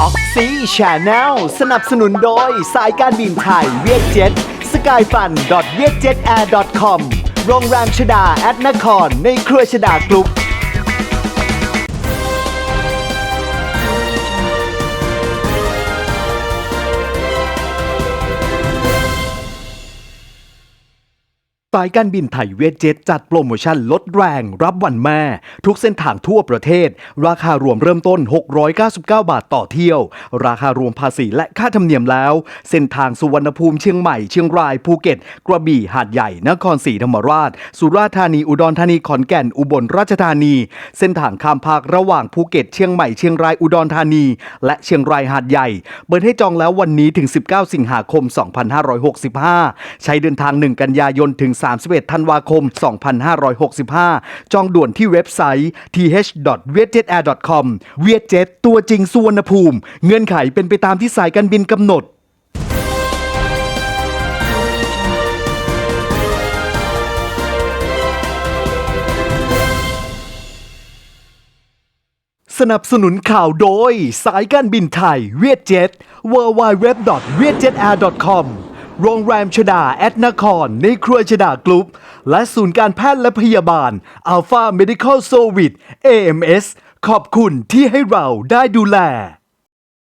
ออกซี่ชาแนลสนับสนุนโดย สายการบินไทยเวียดเจ็ตสกายฟัน v i e t j e t a i r com โรงแรมชดาแอดนคร ในเครือชดากรุ๊ป สายการบินไทยเวทเจ็ตจัดโปรโมชั่นลดแรงรับวันแม่ ทุกเส้นทางทั่วประเทศ ราคารวมเริ่มต้น 699 บาทต่อเที่ยว ราคารวมภาษีและค่าธรรมเนียมแล้ว เส้นทางสุวรรณภูมิเชียงใหม่เชียงรายภูเก็ต กระบี่หาดใหญ่นครศรีธรรมราช สุราษฎร์ธานีอุดรธานีขอนแก่นอุบลราชธานี เส้นทางข้ามภาคระหว่างภูเก็ตเชียงใหม่เชียงรายอุดรธานี และเชียงรายหาดใหญ่ เปิดให้จองแล้ววันนี้ถึง 19 สิงหาคม 2565 ใช้เดินทาง 1 กันยายนถึง31 ธันวาคม 2565 จองด่วนที่เว็บไซต์ th.vietjetair.com เวียดเจ็ตตัวจริงสุวรรณภูมิ เงื่อนไขเป็นไปตามที่สายการบินกำหนดสนับสนุนข่าวโดย สายการบินไทยเวียดเจ็ต www.weetjet.air.com โรงแรมชดาแอดนคร ในครัวชดากรุ๊ป และศูนย์การแพทย์และพยาบาล Alpha Medical Service AMS ขอบคุณที่ให้เราได้ดูแล